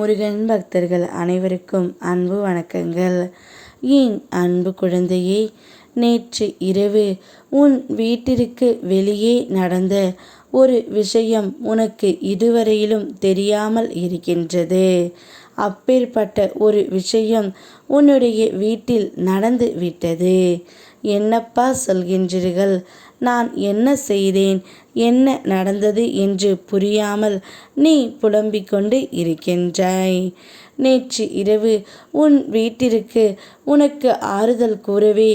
முருகன் பக்தர்கள் அனைவருக்கும் அன்பு வணக்கங்கள். என் அன்பு குழந்தையே நேற்று இரவு உன் வீட்டிற்கு வெளியே நடந்த ஒரு விஷயம் உனக்கு இதுவரையிலும் தெரியாமல் இருக்கின்றது. அப்பேற்பட்ட ஒரு விஷயம் உன்னுடைய வீட்டில் நடந்து விட்டது என்னப்பா சொல்கின்றீர்கள்? நான் என்ன செய்தேன்? என்ன நடந்தது என்று புரியாமல் நீ புலம்பிக் கொண்டு இருக்கின்றாய். நேற்று இரவு உன் வீட்டிற்கு உனக்கு ஆறுதல் கூறவே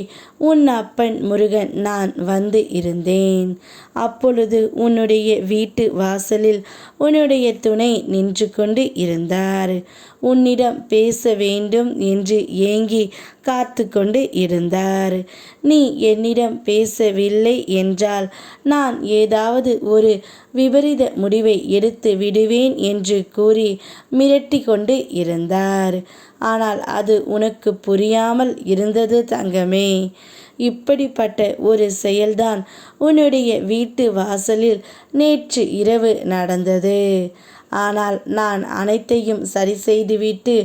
உன் அப்பன் முருகன் நான் வந்து இருந்தேன். அப்பொழுது உன்னுடைய வீட்டு வாசலில் உன்னுடைய துணை நின்று கொண்டு இருந்தார். உன்னிடம் பேச வேண்டும் என்று ஏங்கி காத்து கொண்டு இருந்தார். நீ என்னிடம் பேசவில்லை என்றால் நான் ஏதாவது ஒரு விபரீத முடிவை எடுத்து விடுவேன் என்று கூறி மிரட்டி கொண்டு இருந்தார் ஆனால் அது உனக்கு புரியாமல் இருந்தது தங்கமே. இப்படிப்பட்ட ஒரு செயல்தான் உன்னுடைய வீட்டு வாசலில் நேற்று இரவு நடந்தது. ஆனால் நான் அனைத்தையும் சரி செய்துவிட்டு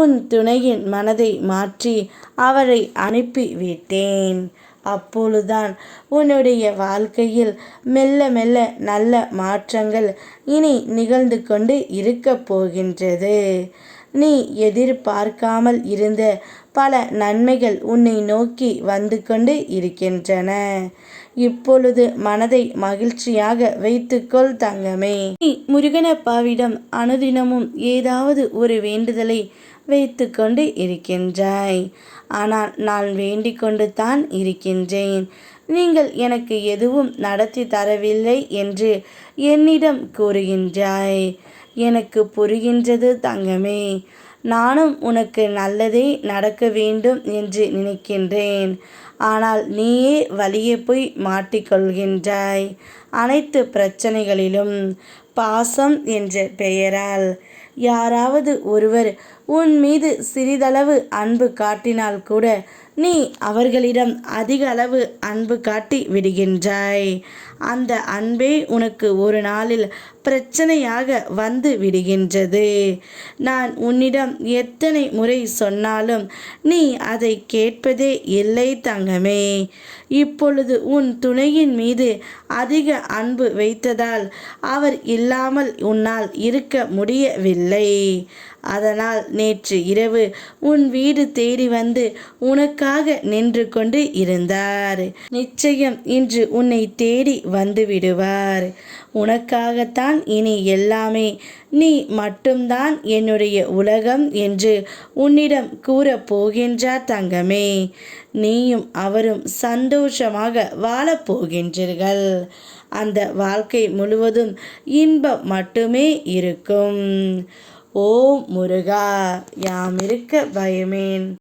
உன் துணையின் மனதை மாற்றி அவரை அனுப்பிவிட்டேன் அப்பொழுதுதான் உன்னுடைய வாழ்க்கையில் மெல்ல மெல்ல நல்ல மாற்றங்கள் இனி நிகழ்ந்து கொண்டு இருக்கப் போகின்றது. நீ எதிர்பார்க்காமல் இருந்த பல நன்மைகள் உன்னை நோக்கி வந்து கொண்டு இருக்கின்றன. இப்பொழுது மனதை மகிழ்ச்சியாக வைத்துக்கொள் தங்கமே. நீ முருகனப்பாவிடம் அனுதினமும் ஏதாவது ஒரு வேண்டுதலை வைத்து கொண்டு இருக்கின்றாய். ஆனால் நான் வேண்டிக் கொண்டு தான் இருக்கின்றேன். நீங்கள் எனக்கு எதுவும் நடத்தி தரவில்லை என்று என்னிடம் கூறுகின்றாய். எனக்கு புரிகின்றது தங்கமே. நானும் உனக்கு நல்லதே நடக்க வேண்டும் என்று நினைக்கின்றேன். ஆனால் நீயே வழியே போய் மாட்டிக்கொள்கின்றாய் அனைத்து பிரச்சனைகளிலும் பாசம் என்ற பெயரால். யாராவது ஒருவர் உன் மீது சிறிதளவு அன்பு காட்டினால் கூட நீ அவர்களிடம் அதிக அளவு அன்பு காட்டி விடுகின்றாய். அந்த அன்பே உனக்கு ஒரு நாளில் பிரச்சனையாக வந்து விடுகின்றது. நான் உன்னிடம் எத்தனை முறை சொன்னாலும் நீ அதை கேட்பதே இல்லை தங்கமே. இப்பொழுது உன் துணையின் மீது அதிக அன்பு வைத்ததால் அவர் இல்லாமல் உன்னால் இருக்க முடியவில்லை. அதனால் நேற்று இரவு உன் வீடு தேடி வந்து உனக்காக நின்று கொண்டு இருந்தார். நிச்சயம் இன்று உன்னை தேடி வந்து விடுவார். உனக்காகத்தான் இனி எல்லாமே. நீ மட்டும்தான் என்னுடைய உலகம் என்று உன்னிடம் கூறப் போகின்றார் தங்கமே. நீயும் அவரும் சந்தோஷமாக வாழப்போகின்றீர்கள் அந்த வாழ்க்கை முழுவதும் இன்பம் மட்டுமே இருக்கும். ஓ முருகா யாம் இருக்க பயமேன்.